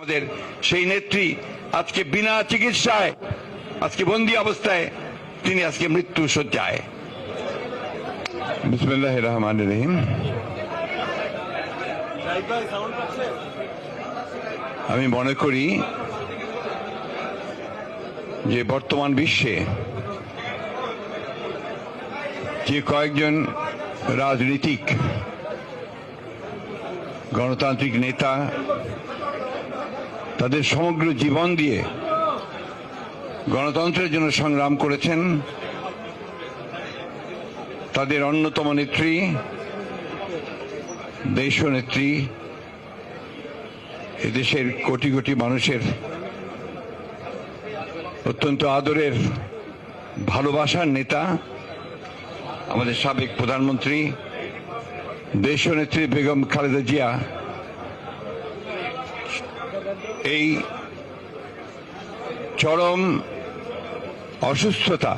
আমাদের সেই নেত্রী আজকে বিনা চিকিৎসায়, আজকে বন্দি অবস্থায় তিনি আজকে মৃত্যু বিসমুল্লাহ রহমান রহিম। আমি মনে করি যে বর্তমান বিশ্বে যে কয়েকজন রাজনীতিক, গণতান্ত্রিক নেতা তাদের সমগ্র জীবন দিয়ে গণতন্ত্রের জন্য সংগ্রাম করেছেন তাদের অন্যতম নেত্রী দেশ নেত্রী এদেশের কোটি কোটি মানুষের অত্যন্ত আদরের, ভালোবাসার নেতা, আমাদের সাবেক প্রধানমন্ত্রী দেশ নেত্রী বেগম খালেদা জিয়া। এই চরম অসুস্থতা,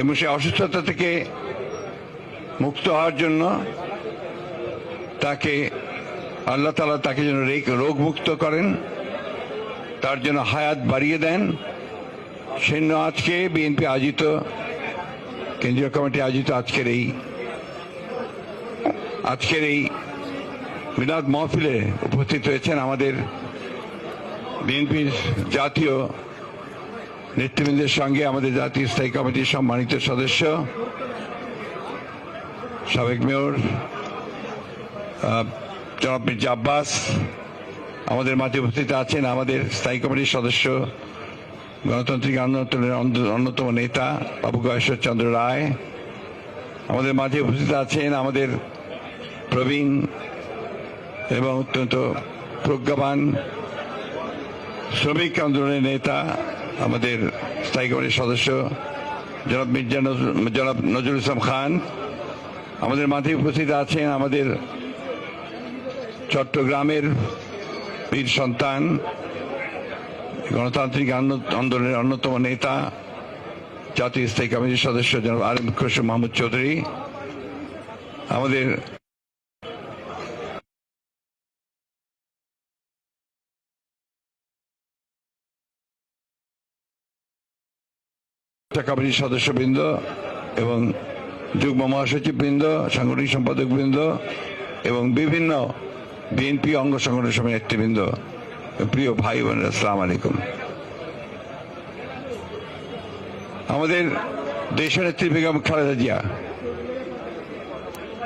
এবং সেই অসুস্থতা থেকে মুক্ত হওয়ার জন্য তাকে, আল্লাহ তালা তাকে যেন রোগ মুক্ত করেন, তার জন্য হায়াত বাড়িয়ে দেন। সেজন্য আজকে বিএনপি আয়োজিত, কেন্দ্রীয় কমিটি আয়োজিত আজকের এই আজকের এই মিলাদ মহফিলে উপস্থিত হয়েছেন আমাদের বিএনপির জাতীয় নেতৃবৃন্দের সঙ্গে আমাদের জাতীয় স্থায়ী কমিটির সম্মানিত সদস্য, সাবেক মেয়র জনাব মির্জা আব্বাস, আমাদের মাঝে উপস্থিত আছেন আমাদের স্থায়ী কমিটির সদস্য, গণতান্ত্রিক আন্দোলনের অন্যতম নেতা বাবু গয়েশ্বর চন্দ্র রায়, আমাদের মাঝে উপস্থিত আছেন আমাদের প্রবীণ এবং অত্যন্ত প্রজ্ঞাবান শ্রমিক আন্দোলনের নেতা, আমাদের স্থায়ী কমিটির সদস্য, জনাব মির্জা জনাব নজরুল ইসলাম খান। আমাদের মাঝে উপস্থিত আছেন আমাদের চট্টগ্রামের বীর সন্তান, গণতান্ত্রিক আন্দো- আন্দোলনের অন্যতম নেতা, জাতীয় স্থায়ী কমিটির সদস্য জনাব আরিম খসরু মাহমুদ চৌধুরী। আমাদের কমিটির সদস্যবৃন্দ এবং যুগ্ম মহাসচিববৃন্দ, সাংগঠনিক সম্পাদকবৃন্দ এবং বিভিন্ন বিএনপি অঙ্গ সংগঠন সমিতির নেতৃবৃন্দ। প্রিয় ভাই বোনেরা, আসসালাম আলাইকুম। আমাদের দেশনেত্রী বেগম খালেদা জিয়া।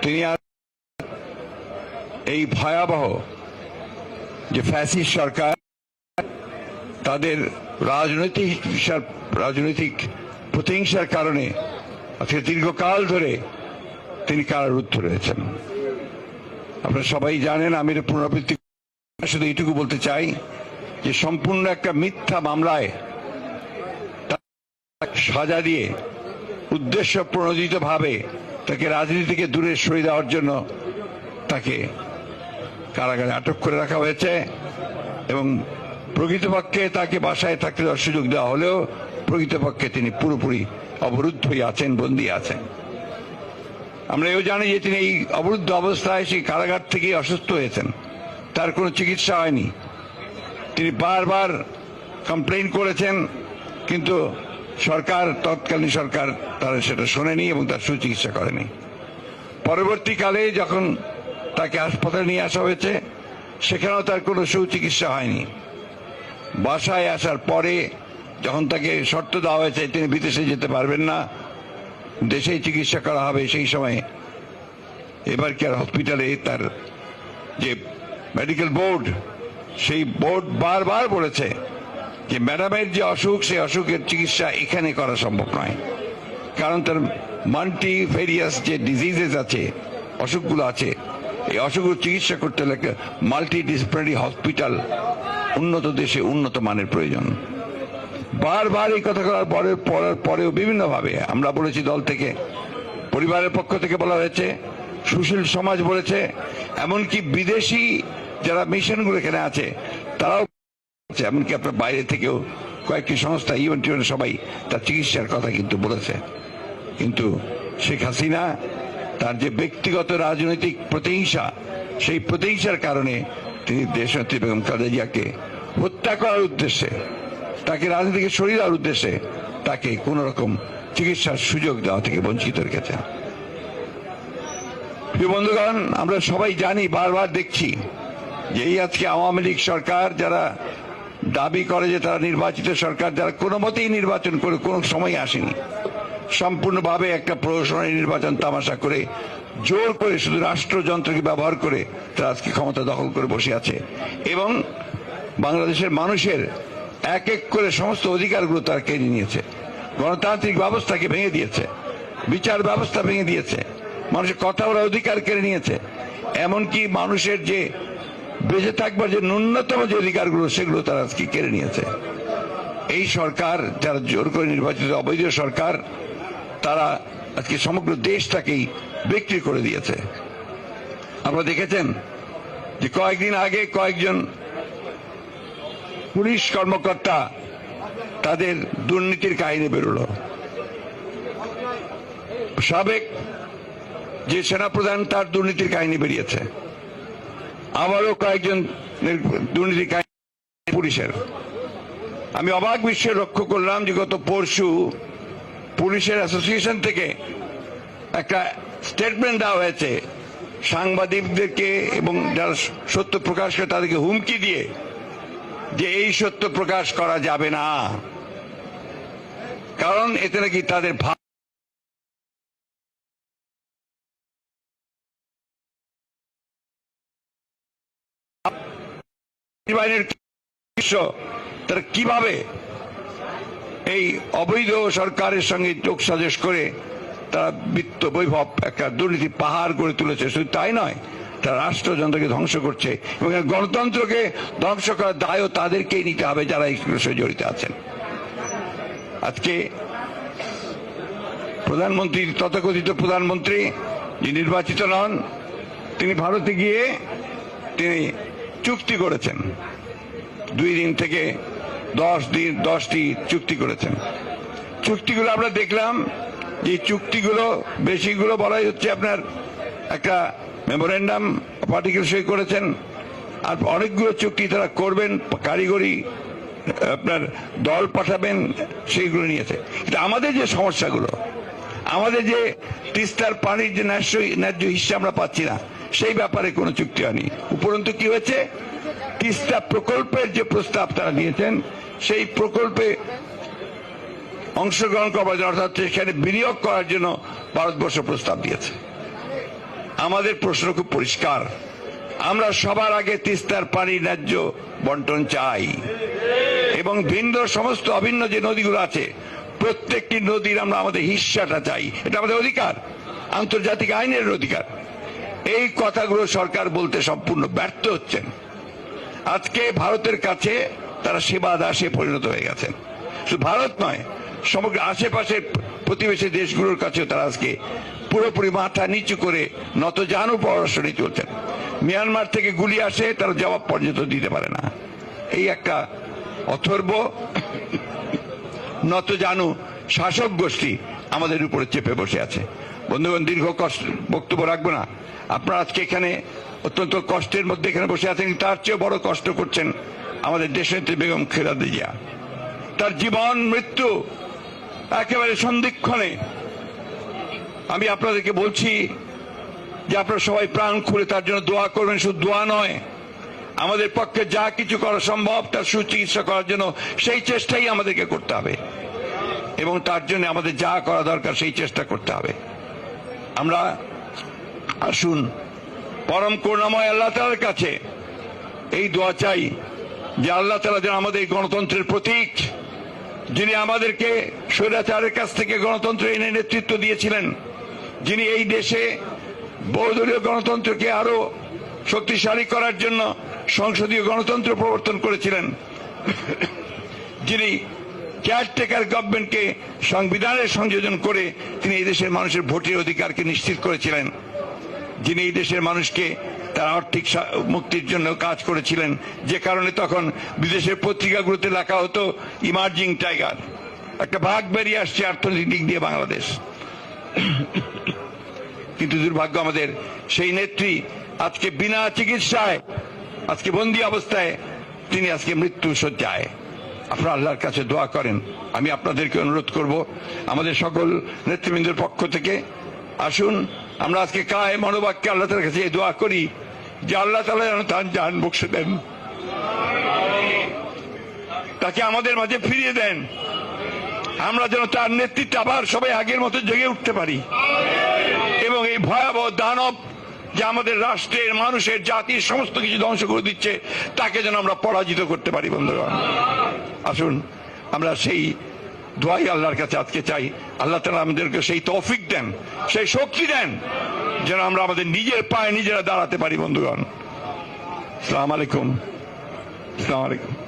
তিনি এই ভয়াবহ যে ফ্যাসিস্ট সরকার, তাদের রাজনৈতিক রাজনৈতিক প্রতিহিংসার কারণে, আজকে দীর্ঘকাল ধরে তিনি কারারুদ্ধ রয়েছেন। আপনারা সবাই জানেন আমি পুনরাবৃত্তি শুধু এইটুকু বলতে চাই যে সম্পূর্ণ একটা মিথ্যা মামলায় সাজা দিয়ে উদ্দেশ্য প্রণোদিত ভাবে তাকে রাজনীতি থেকে দূরে সরিয়ে দেওয়ার জন্য তাকে কারাগারে আটক করে রাখা হয়েছে এবং প্রকৃতপক্ষে তাকে বাসায় থাকতে দেওয়ার সুযোগ দেওয়া হলেও প্রকৃতপক্ষে তিনি পুরোপুরি অবরুদ্ধ হয়ে আছেন, বন্দী আছেন। আমরা এও জানি যে তিনি এই অবরুদ্ধ অবস্থায় সেই কারাগার থেকে অসুস্থ হয়েছেন। তার কোনো চিকিৎসা হয়নি। তিনি বারবার কমপ্লেন করেছেন, কিন্তু সরকার, তৎকালীন সরকার তারা সেটা শোনেনি এবং তার সুচিকিৎসা করেনি। পরবর্তীকালে যখন তাকে হাসপাতালে নিয়ে আসা হয়েছে, সেখানেও তার কোনো সুচিকিৎসা হয়নি। বাসায় আসার পরে যখন তাকে শর্ত দেওয়া হয়েছে, তিনি বিদেশে যেতে পারবেন না, দেশেই চিকিৎসা করা হবে সেই সময়ে। এবার কি আর হসপিটালে তার যে মেডিকেল বোর্ড সেই বোর্ড বারবার বলেছে যে ম্যাডামের যে অসুখ, সেই অসুখের চিকিৎসা এখানে করা সম্ভব নয়। কারণ তার মাল্টি ভেরিয়াস যে ডিজিজেস আছে, অসুখগুলো আছে, এই অসুখগুলো চিকিৎসা করতে হলে মাল্টি ডিসিপ্লিনারি হসপিটাল উন্নত দেশে উন্নত মানের প্রয়োজন। বারবার এই কথা বলার পরে পড়ার পরেও বিভিন্নভাবে আমরা বলেছি দল থেকে, পরিবারের পক্ষ থেকে বলা হয়েছে, সুশীল সমাজ বলেছে, এমনকি বিদেশি যারা মিশনগুলো এখানে আছে, তারাও এমনকি আপনার বাইরে থেকেও কয়েকটি সংস্থা ইভেন টিভেন সবাই তার চিকিৎসার কথা কিন্তু বলেছে। কিন্তু শেখ হাসিনা তার যে ব্যক্তিগত রাজনৈতিক প্রতিহিংসা, সেই প্রতিহিংসার কারণে তিনি দেশনেত্রী বেগম খালেদিয়াকে হত্যা করার উদ্দেশ্যে তাকে রাজনীতি থেকে সরিয়ে দেওয়ার উদ্দেশ্যে তাকে কোন রকম চিকিৎসার সুযোগ দেওয়া থেকে বঞ্চিত রেখেছেন প্রিয় বন্ধুগণ, আমরা সবাই জানি, বারবার দেখছি যে এই আজকে আওয়ামী লীগ সরকার যারা দাবি করে যে তারা নির্বাচিত সরকার, যারা কোনো মতেই নির্বাচন করে কোনো সময় আসেনি, সম্পূর্ণভাবে একটা প্রহসনের নির্বাচন তামাশা করে, জোর করে শুধু রাষ্ট্রযন্ত্রকে ব্যবহার করে তারা আজকে ক্ষমতা দখল করে বসে আছে। এবং বাংলাদেশের মানুষের এক এক করে সমস্ত অধিকারগুলো তারা কেড়ে নিয়েছে। গণতান্ত্রিক ব্যবস্থাকে ভেঙে দিয়েছে। বিচার ব্যবস্থা ভেঙে দিয়েছে। মানুষের কথা বলার অধিকার কেড়ে নিয়েছে। এমনকি মানুষের যে বেঁচে থাকবার যে ন্যূনতম যে অধিকারগুলো, সেগুলো তারা আজকে কেড়ে নিয়েছে। এই সরকার, যারা জোর করে নির্বাচিত অবৈধ সরকার, তারা আজকে সমগ্র দেশটাকেই বিক্রি করে দিয়েছে। আপনারা দেখেছেন যে কয়েকদিন আগে কয়েকজন পুলিশ কর্মকর্তা তাদের দুর্নীতির কাহিনী বেরোলো। সাবেক যে সেনাপ্রধান তার দুর্নীতির কাহিনী বেরিয়েছে। আবারও কয়েকজন দুর্নীতির কাহিনী পুলিশের। আমি অবাক বিশ্বে লক্ষ্য করলাম যে গত পরশু পুলিশের অ্যাসোসিয়েশন থেকে একটা স্টেটমেন্ট দেওয়া হয়েছে। সাংবাদিকদেরকে এবং যারা সত্য প্রকাশ করে তাদেরকে হুমকি দিয়ে যে এই সত্য প্রকাশ করা যাবে না। কারণ এতে নাকি তাদের ভাব তারা কীভাবে এই অবৈধ সরকারের সঙ্গে যোগ সাজস করে তারা বিত্ত বৈভব একটা দুর্নীতি পাহাড় গড়ে তুলেছে? শুধু তাই নয় রাষ্ট্রযন্ত্রকে ধ্বংস করছে এবং গণতন্ত্রকে ধ্বংস করার দায়ও তাদেরকেই নিতে হবে যারা এই জড়িত আছেন। আজকে প্রধানমন্ত্রী তথাকথিত প্রধানমন্ত্রী যে নির্বাচিত নন, তিনি ভারতে গিয়ে তিনি চুক্তি করেছেন। দুই দিন থেকে দশ দিন, দশটি চুক্তি করেছেন। চুক্তিগুলো আমরা দেখলাম যে চুক্তিগুলো, বেশিগুলো বলাই হচ্ছে আপনার একটা মেমোরেন্ডাম পার্টিকেল সই করেছেন, আর অনেকগুলো চুক্তি তারা করবেন, কারিগরি, আপনার দল পাঠাবেন, সেইগুলো নিয়েছে। কিন্তু আমাদের যে সমস্যাগুলো, আমাদের যে তিস্তার পানির যে ন্যায্য ন্যায্য হিসা আমরা পাচ্ছি না, সেই ব্যাপারে কোনো চুক্তি হয়নি। উপরন্তু কি হয়েছে? তিস্তা প্রকল্পের যে প্রস্তাব তারা নিয়েছেন সেই প্রকল্পে অংশগ্রহণ করবার জন্য, অর্থাৎ সেখানে বিনিয়োগ করার জন্য ভারতবর্ষ প্রস্তাব দিয়েছে। আমাদের প্রশ্ন খুব পরিষ্কার। আমরা সবার আগে তিস্তার পানি ন্যায্য বন্টন চাই। এবং ভিন্ন সমস্ত অভিন্ন যে নদীগুলো আছে, প্রত্যেকটি নদীর আমরা আমাদের হিস্সাটা চাই। এটা আমাদের অধিকার, আন্তর্জাতিক আইনের অধিকার। এই কথাগুলো সরকার বলতে সম্পূর্ণ ব্যর্থ হচ্ছেন। আজকে ভারতের কাছে তারা সেবা দাসে পরিণত হয়ে গেছেন। শুধু ভারত নয়, সমগ্র আশেপাশের প্রতিবেশী দেশগুলোর কাছেও তারা আজকে পুরোপুরি মাথা নিচু করে নত জানু পররাষ্ট্র চলছেন মিয়ানমার থেকে গুলি আসে, তারা জবাব পর্যন্ত দিতে পারে না। এই একটা অথর্ব নত জানু শাসক গোষ্ঠী আমাদের উপরে চেপে বসে আছে। বন্ধুগণ, দীর্ঘ কষ্ট, বক্তব্য রাখব না। আপনারা আজকে এখানে অত্যন্ত কষ্টের মধ্যে এখানে বসে আছেন, তার চেয়ে বড় কষ্ট করছেন আমাদের দেশনেত্রী বেগম খেলাদে জিয়া তার জীবন, মৃত্যু একেবারে সন্ধিক্ষণে আমি আপনাদেরকে বলছি যে আপনারা সবাই প্রাণ খুলে তার জন্য দোয়া করবেন, শুধু দোয়া নয়। আমাদের পক্ষে যা কিছু করা সম্ভব, তার সুচিকিৎসা করার জন্য সেই চেষ্টাই আমাদেরকে করতে হবে। এবং তার জন্য আমাদের যা করা দরকার, সেই চেষ্টা করতে হবে। আমরা আসুন, পরম করুণাময় আল্লাহ তালার কাছে এই দোয়া চাই যে আল্লাহ তালা যেন আমাদের গণতন্ত্রের প্রতীক, যিনি আমাদেরকে স্বৈরাচারের কাছ থেকে গণতন্ত্র এনে নেতৃত্ব দিয়েছিলেন। যিনি এই দেশে বহুদলীয় গণতন্ত্রকে আরও শক্তিশালী করার জন্য সংসদীয় গণতন্ত্র প্রবর্তন করেছিলেন, যিনি কেয়ারটেকার গভর্নমেন্টকে সংবিধানের সংযোজন করে তিনি এই দেশের মানুষের ভোটের অধিকারকে নিশ্চিত করেছিলেন। যিনি এই দেশের মানুষকে তার আর্থিক মুক্তির জন্য কাজ করেছিলেন। যে কারণে তখন বিদেশের পত্রিকাগুলোতে লেখা হতো ইমার্জিং টাইগার একটা ভাগ বেরিয়ে আসছে অর্থনৈতিক দিক দিয়ে বাংলাদেশ। কিন্তু দুর্ভাগ্য আমাদের, সেই নেত্রী আজকে বিনা চিকিৎসায়, আজকে বন্দি অবস্থায়, তিনি আজকে মৃত্যু সজ্জায় আপনারা আল্লাহর কাছে দোয়া করেন। আমি আপনাদেরকে অনুরোধ করব, আমাদের সকল নেতৃবৃন্দের পক্ষ থেকে আসুন, আমরা আজকে কায় মনোবাক্যে আল্লাহ তালার কাছে দোয়া করি, যে আল্লাহ তালা যেন তার জান বকশে দেন। তাকে আমাদের মাঝে ফিরিয়ে দেন। আমরা যেন তার নেতৃত্বে আবার সবাই আগের মতো জেগে উঠতে পারি। এবং এই ভয়াবহ দানব যে আমাদের রাষ্ট্রের মানুষের জাতির সমস্ত কিছু ধ্বংস করে দিচ্ছে, তাকে যেন আমরা পরাজিত করতে পারি, বন্ধুগণ। আসুন, আমরা সেই দোয়াই আল্লাহর কাছে আজকে চাই। আল্লাহ তালা আমাদেরকে সেই তৌফিক দেন, সেই শক্তি দেন, যেন আমরা আমাদের নিজের পায়ে নিজেরা দাঁড়াতে পারি, বন্ধুগণ। সালাম আলাইকুম। সালাম আলাইকুম।